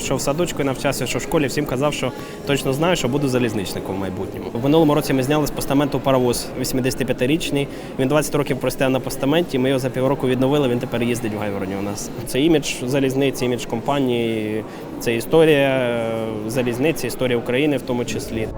Що в садочку навчався, що в школі всім казав, що точно знаю, що буду залізничником в майбутньому. В минулому році ми зняли з постаменту паровоз 85-річний. Він 20 років простояв на постаменті. Ми його за півроку відновили. Він тепер їздить в Гайвороні. У нас це імідж залізниці, імідж компанії, це історія е, залізниці, історія України в тому числі.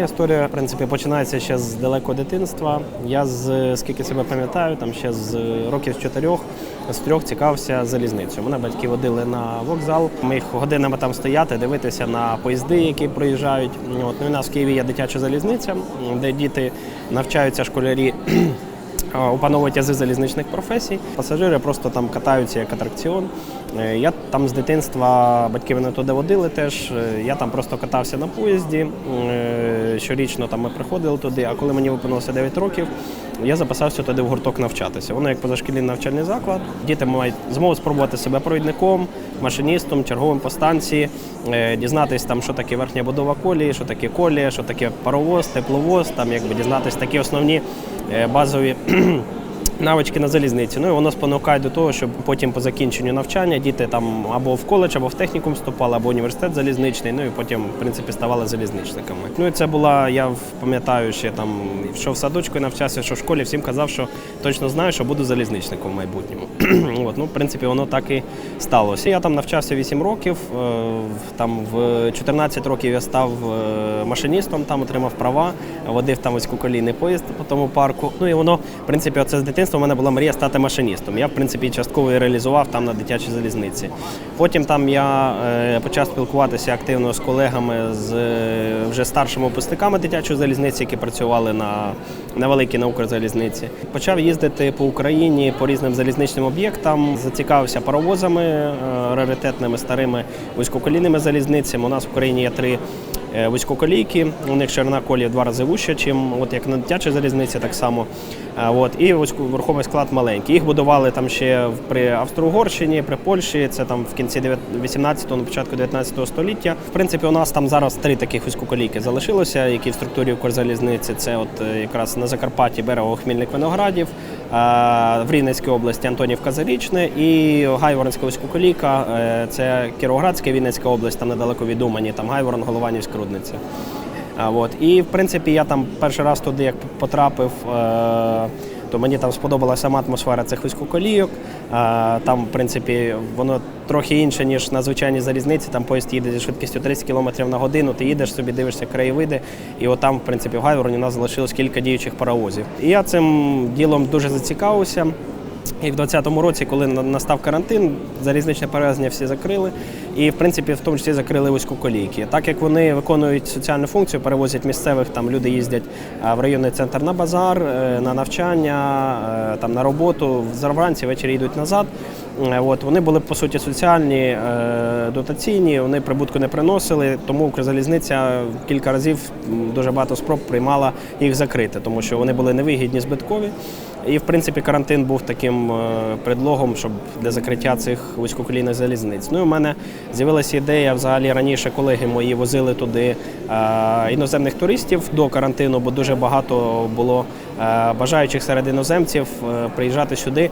Моя історія, в принципі, починається ще з далекого дитинства. Я з скільки себе пам'ятаю, там ще з років з чотирьох, з трьох цікавився залізницею. Мене батьки водили на вокзал. Ми їх годинами там стояти, дивитися на поїзди, які проїжджають. От ну, і у нас в Києві є дитяча залізниця, де діти навчаються школярі. Опановують ази залізничних професій. Пасажири просто там катаються як атракціон. Е, Я там з дитинства батьки мене туди водили теж. Е, Я там просто катався на поїзді. Е, Щорічно там ми приходили туди. А коли мені виповнилося 9 років, я записався туди в гурток навчатися. Воно як позашкільний навчальний заклад. Діти мають змогу спробувати себе провідником, машиністом, черговим по станції, е, дізнатись там, що таке верхня будова колії, що таке колія, що таке паровоз, тепловоз, там якби дізнатись такі основні е, базові. Навички на залізниці. Ну і воно спонукає до того, щоб потім по закінченню навчання діти там або в коледж, або в технікум вступали, або університет залізничний. Ну і потім, в принципі, ставали залізничниками. Ну і це була, я пам'ятаю, ще там що в садочку і навчався, що в школі всім казав, що точно знаю, що буду залізничником в майбутньому. От, ну, в принципі, воно так і сталося. Я там навчався 8 років. е, Там в 14 років я став е, машиністом, там отримав права, водив там вузькоколійний поїзд по тому парку. Ну і воно, в принципі, оце з дитинства у мене була мрія стати машиністом. Я, в принципі, частково і реалізував там на дитячій залізниці. Потім там я е, почав спілкуватися активно з колегами, з е, вже старшими випускниками дитячої залізниці, які працювали на, на великій на Укрзалізниці. Почав їздити по Україні по різним залізничним об'єктам, зацікавився паровозами, е, раритетними старими вузькоколійними залізницями. У нас в Україні є три вузькоколійки. У них ширина колії в два рази вища, чим от як на дитячій залізниці, так само. Е, От і верховий склад маленький. Їх будували там ще при Австро-Угорщині, при Польщі. Це там в кінці 18-го, на початку 19 століття. В принципі, у нас там зараз три таких вузькоколійки залишилося, які в структурі Укрзалізниці. Це от е, якраз на Закарпатті Берего Хмільник Виноградів, е, в Рівненській області Антонівка Зарічне і Гайворонська вузькоколійка. е, Це Кіровоградська Вінницька область, там недалеко від Умані, там Гайворон, Голованівськ, Рудниця. От. І в принципі я там перший раз туди як потрапив, е, то мені там сподобалася сама атмосфера цих вузькоколійок. Там, в принципі, воно трохи інше, ніж на звичайній залізниці. Там поїзд їде зі швидкістю 30 км на годину, ти їдеш собі, дивишся краєвиди. І от там, в принципі, в Гайвороні у нас залишилось кілька діючих паровозів. І я цим ділом дуже зацікавився. І в 2020 році, коли настав карантин, залізничне перевезення всі закрили. І, в принципі, в тому числі закрили вузькоколійки. Так як вони виконують соціальну функцію, перевозять місцевих, там люди їздять в районний центр на базар, е, на навчання, е, там на роботу, вранці, ввечері йдуть назад. Е, От вони були по суті соціальні, дотаційні, вони прибутку не приносили, тому Укрзалізниця кілька разів дуже багато спроб приймала їх закрити, тому що вони були невигідні, збиткові. І в принципі карантин був таким е, предлогом, щоб для закриття цих вузькоколійних залізниць. Ну і у мене з'явилася ідея взагалі раніше колеги мої возили туди е, іноземних туристів до карантину, бо дуже багато було бажаючих серед іноземців е, приїжджати сюди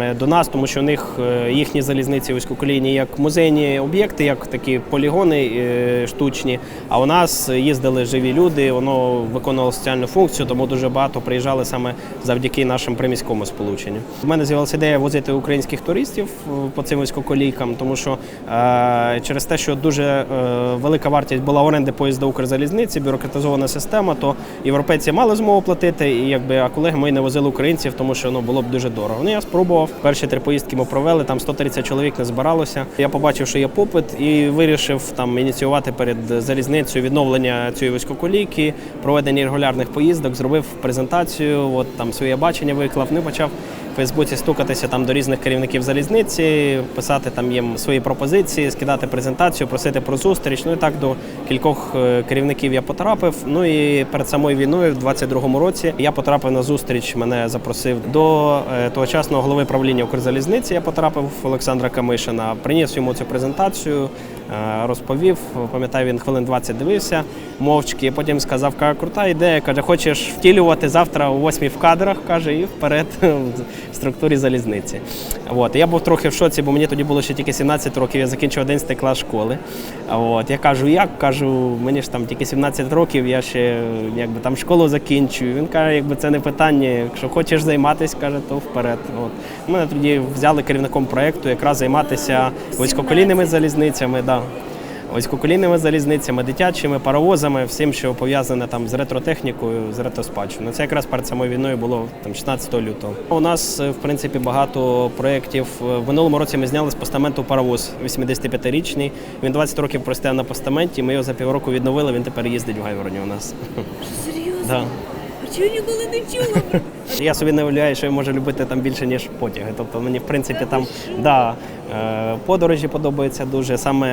е, до нас, тому що у них е, їхні залізниці вузькоколійні як музейні об'єкти, як такі полігони е, штучні. А у нас їздили живі люди, воно виконувало соціальну функцію, тому дуже багато приїжджали саме завдяки нашому приміському сполученню. У мене з'явилася ідея возити українських туристів е, по цим вузькоколійкам, тому що е, через те, що дуже е, велика вартість була оренди поїзда Укрзалізниці, бюрократизована система, то європейці мали змогу платити, і якби а колеги мої не возили українців, тому що ну було б дуже дорого. Ну я спробував. Перші три поїздки ми провели, там 130 чоловік не збиралося. Я побачив, що є попит, і вирішив там ініціювати перед залізницею відновлення цієї вузькоколійки, проведення регулярних поїздок, зробив презентацію, от там своє бачення виклав. не почав в Фейсбуці стукатися там до різних керівників залізниці, писати там їм свої пропозиції, скидати презентацію, просити про зустріч. Ну і так до кількох е, керівників я потрапив. Ну і перед самою війною, в 22-му році, я потрапив на зустріч. Мене запросив до е, тогочасного голови правління Укрзалізниці. Я потрапив Олександра Камишина. Приніс йому цю презентацію, е, розповів. Пам'ятаю, він хвилин 20 дивився мовчки. Потім сказав, каже, крута ідея. Каже, хочеш втілювати завтра о 8 в кадрах, каже, і вперед структурі залізниці. От. Я був трохи в шоці, бо мені тоді було ще тільки 17 років, я закінчив 11 клас школи. От. Я кажу, як? Кажу, мені ж там тільки 17 років, я ще якби, там школу закінчую. Він каже, якби це не питання, якщо хочеш займатися, каже, то вперед. От. Мене тоді взяли керівником проєкту якраз займатися військоколійними залізницями. Да. Військоколійними залізницями, дитячими паровозами, всім, що пов'язане там з ретротехнікою, з ретроспадщиною. Це якраз перед самою війною було там 16 лютого. У нас е, в принципі багато проєктів. В минулому році ми зняли з постаменту паровоз 85-річний. Він 20 років простояв на постаменті. Ми його за півроку відновили. Він тепер їздить в Гайвороні у нас. Серйозно? Да. А чого ніколи не чула? Я собі не уявляю, що я можу любити там більше, ніж потяги. Тобто мені, в принципі, там да, е, подорожі подобаються дуже. Саме,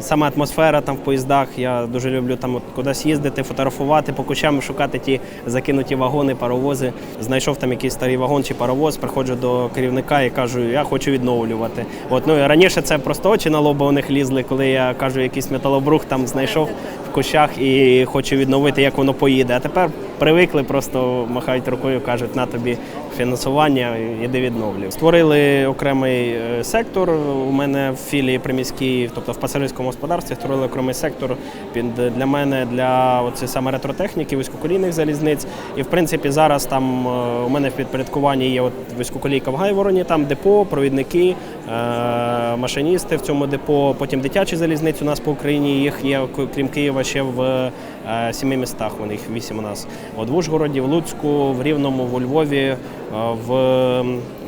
саме атмосфера там в поїздах. Я дуже люблю там от кудись їздити, фотографувати, по кущам шукати ті закинуті вагони, паровози. Знайшов там якийсь старий вагон чи паровоз, приходжу до керівника і кажу, я хочу відновлювати. От, ну, раніше це просто очі на лоба у них лізли, коли я кажу, якийсь металобрух там знайшов в кущах і хочу відновити, як воно поїде. А тепер привикли, просто махають рукою, кажуть, на тобі фінансування, іди відновлюй. Створили окремий е, сектор. У мене в філії приміській, тобто в пасажирському господарстві, створили окремий сектор під для мене для оці саме ретротехніки, військоколійних залізниць. І в принципі зараз там е, у мене в підпорядкуванні є от військоколійка в Гайвороні, там депо, провідники, е, машиністи в цьому депо. Потім дитячі залізниці у нас по Україні їх є, крім Києва, ще в е, сіми містах. У них вісім у нас. От в Ужгороді, в Луцьку, в Рівному, в Львові, в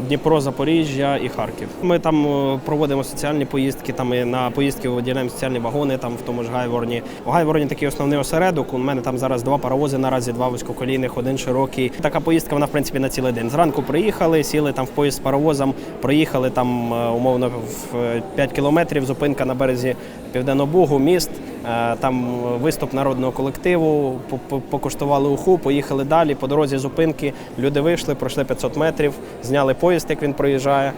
Дніпро, Запоріжжя і Харків. Ми там е, проводимо соціальні поїздки. Там і на поїздки виділяємо соціальні вагони. Там в тому ж Гайворні. У Гайворні такий основний осередок. У мене там зараз два паровози наразі, два вузькоколійних, один широкий. Така поїздка вона в принципі на цілий день. Зранку приїхали, сіли там в поїзд з паровозом, проїхали там е, умовно в 5 кілометрів. Зупинка на березі Південного Бугу, міст. Е, Там виступ народного колективу, по- по- покуштували уху, поїхали далі. По дорозі зупинки люди вийшли, пройшли 500 метрів, зняли поїзд, як він проїжджає.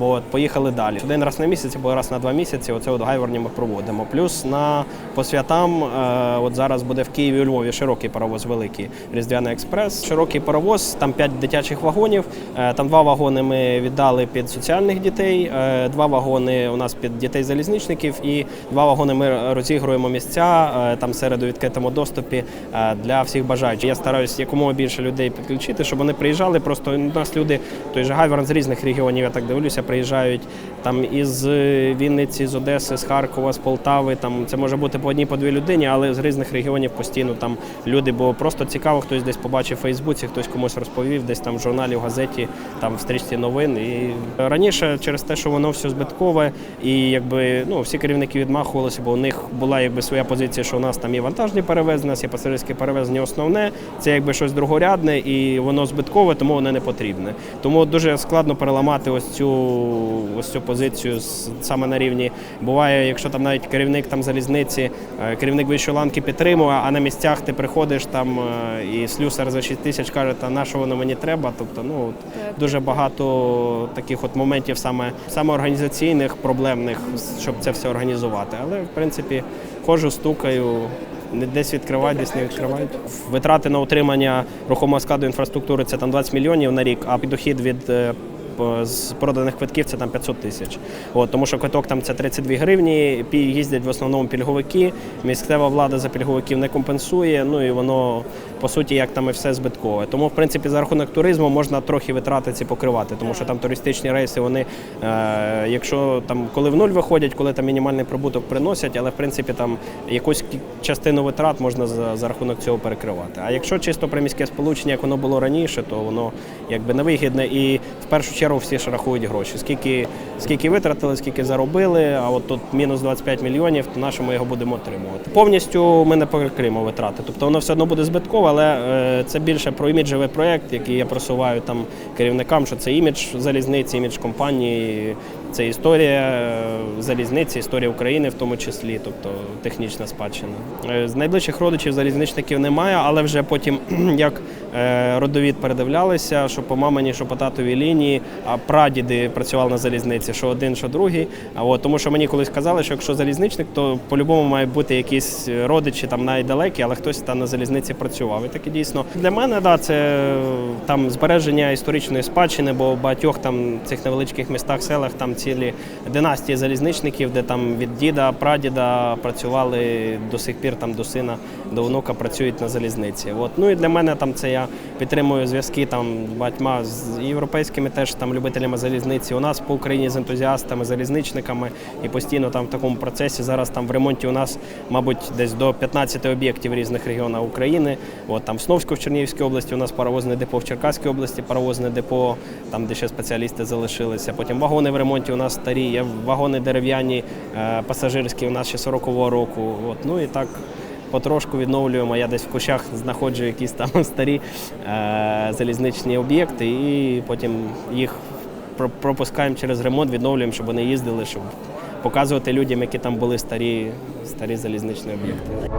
От, поїхали далі. Один раз на місяць або раз на два місяці. Оце от гайворні ми проводимо. Плюс на по святам, е, от зараз буде в Києві у Львові широкий паровоз, великий Різдвяний експрес. Широкий паровоз, там 5 дитячих вагонів. Е, Там два вагони ми віддали під соціальних дітей, два вагони у нас під дітей залізничників, і два вагони ми розігруємо місця е, там серед у відкритому доступі е, для всіх бажаючих. Я стараюся якомога більше людей підключити, щоб вони приїжджали. Просто у нас люди, той же Гайворон з різних регіонів, я так дивлюся, приїжджають там із Вінниці, з Одеси, з Харкова, з Полтави. Там це може бути по одній, по дві людині, але з різних регіонів постійно там люди, бо просто цікаво, хтось десь побачив в Фейсбуці, хтось комусь розповів, десь там в журналі, в газеті, там в стрічці новин. І раніше через те, що воно все збиткове, і якби ну всі керівники відмахувалися, бо у них була якби своя позиція, що у нас там є вантажні перевезення, у нас є пасажирське перевезення основне, це якби щось другорядне і воно збиткове, тому воно не потрібне. Тому дуже складно переламати ось цю ось цю позицію саме на рівні. Буває, якщо там навіть керівник там залізниці, е, керівник вищої ланки підтримує, а на місцях ти приходиш там е, і слюсар за 6 тисяч каже, та на що воно мені треба. Тобто, ну от дуже багато таких от моментів саме, саме організаційних, проблемних, щоб це все організувати. Але в принципі ходжу, стукаю. не- Десь відкривають, десь не відкривають. Витрати на утримання рухомого складу інфраструктури це там 20 мільйонів на рік, а дохід від е, з проданих квитків це там 500 тисяч. От, тому що квиток там це 32 гривні, їздять в основному пільговики. Місцева влада за пільговиків не компенсує. Ну і воно по суті як там і все збиткове. Тому в принципі за рахунок туризму можна трохи витрати ці покривати, тому що там туристичні рейси, вони е, якщо там коли в нуль виходять, коли там мінімальний прибуток приносять, але в принципі там якусь частину витрат можна за, за рахунок цього перекривати. А якщо чисто приміське сполучення, як воно було раніше, то воно якби невигідне і в першу чергу всі ж рахують гроші. Скільки скільки витратили, скільки заробили. А от тут мінус 25 мільйонів, то на ми його будемо отримувати. Повністю ми не покриємо витрати. Тобто воно все одно буде збиткове, але е, це більше про іміджевий проєкт, який я просуваю там керівникам, що це імідж залізниці, імідж компанії, це історія е, залізниці, історія України в тому числі, тобто технічна спадщина. Е, З найближчих родичів залізничників немає, але вже потім як е, родовід передивлялися, що по мамині, що по татовій лінії, а прадіди працювали на залізниці, що один, що другий. От тому, що мені колись казали, що якщо залізничник, то по-любому мають бути якісь родичі там найдалекі, але хтось там на залізниці працював. І таке дійсно для мене да, це там збереження історичної спадщини, бо в багатьох там цих невеличких містах, селах там цілі династії залізничників, де там від діда, прадіда працювали до сих пір там до сина, до внука працюють на залізниці. От ну і для мене там це я підтримую зв'язки там з багатьма з європейськими теж там любителями залізниці. У нас по Україні з ентузіастами, залізничниками і постійно там в такому процесі. Зараз там в ремонті у нас, мабуть, десь до 15 об'єктів різних регіонах України. От там в Сновську в Чернігівській області у нас паровозне депо, в Черкаській області паровозне депо, там де ще спеціалісти залишилися. Потім вагони в ремонті у нас старі, є вагони дерев'яні, е, пасажирські у нас ще 40-го року. От ну і так. Потрошку відновлюємо. Я десь в кущах знаходжу якісь там старі е, залізничні об'єкти, і потім їх пропускаємо через ремонт, відновлюємо, щоб вони їздили, щоб показувати людям, які там були старі, старі залізничні об'єкти.